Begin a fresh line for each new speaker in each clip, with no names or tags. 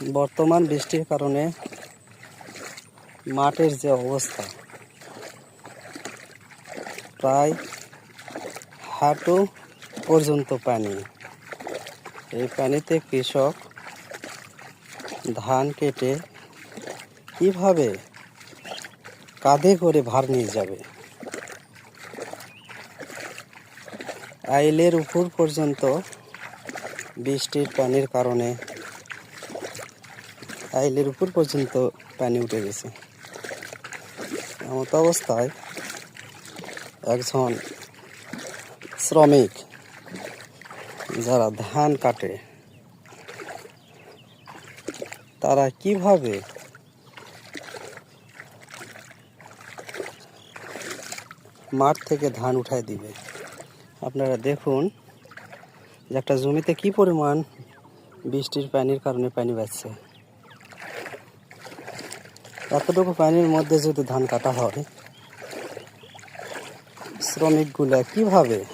বর্তমান বৃষ্টির কারণে মাঠের যে অবস্থা, প্রায় হাঁটু পর্যন্ত পানি। এই পানিতে কৃষক ধান কেটে কীভাবে কাঁধে করে ভার নিয়ে যাবে? আইলের উপর পর্যন্ত বৃষ্টির পানির কারণে আইলের উপর পর্যন্ত পানি উঠে গেছে। এমত অবস্থায় একজন শ্রমিক, যারা ধান কাটে, তারা কীভাবে মাঠ থেকে ধান উঠায় দিবে? আপনারা দেখুন যে একটা জমিতে কি পরিমাণ বৃষ্টির পানির কারণে পানি বাড়ছে। এতটুকু পানির মধ্যে যদি ধান কাটা হয়, শ্রমিকগুলা কীভাবে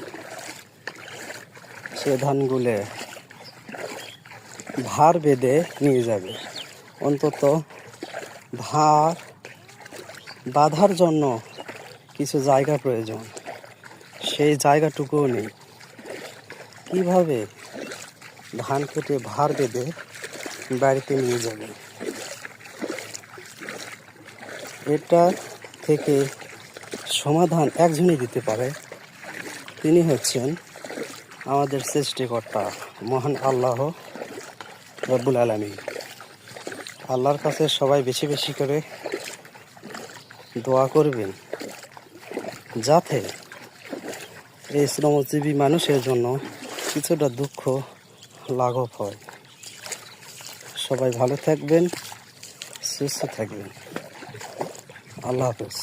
সে ধানগুলো ভার বেঁধে নিয়ে যাবে? অন্তত ভার বাঁধার জন্য কিছু জায়গা প্রয়োজন। সেই জায়গাটুকুও নেই। কীভাবে ধান কেটে ভার বেঁধে বাড়িতে নিয়ে যাবে? এটা থেকে সমাধান একজনই দিতে পারে। তিনি হচ্ছেন আমাদের সৃষ্টিকর্তা মহান আল্লাহ রব্বুল আলমী আল্লাহর কাছে সবাই বেশি বেশি করে দোয়া করবেন, যাতে এই শ্রমজীবী মানুষের জন্য কিছুটা দুঃখ লাঘব হয়। সবাই ভালো থাকবেন, সুস্থ থাকবেন। আল্লাহ হাফেজ।